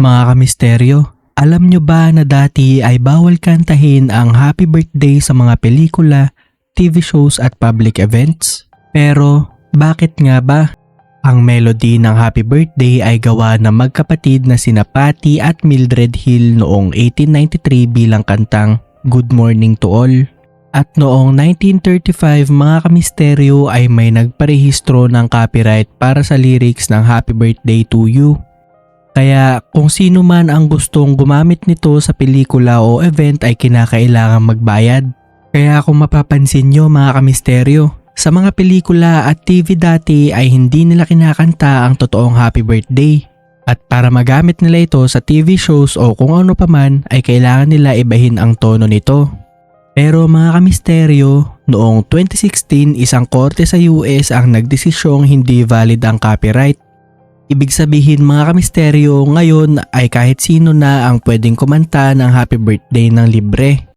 Mga kamisteryo, alam nyo ba na dati ay bawal kantahin ang happy birthday sa mga pelikula, TV shows at public events? Pero bakit nga ba? Ang melody ng happy birthday ay gawa ng magkapatid na sina Patty at Mildred Hill noong 1893 bilang kantang Good Morning to All. At noong 1935 mga kamisteryo ay may nagparehistro ng copyright para sa lyrics ng Happy Birthday to You. Kaya kung sino man ang gustong gumamit nito sa pelikula o event ay kinakailangang magbayad. Kaya kung mapapansin nyo mga kamisteryo, sa mga pelikula at TV dati ay hindi nila kinakanta ang totoong happy birthday. At para magamit nila ito sa TV shows o kung ano pa man ay kailangan nila ibahin ang tono nito. Pero mga kamisteryo, noong 2016 isang korte sa US ang nagdesisyong hindi valid ang copyright. Ibig sabihin mga kamisteryo, ngayon ay kahit sino na ang pwedeng kumanta ng happy birthday ng libre.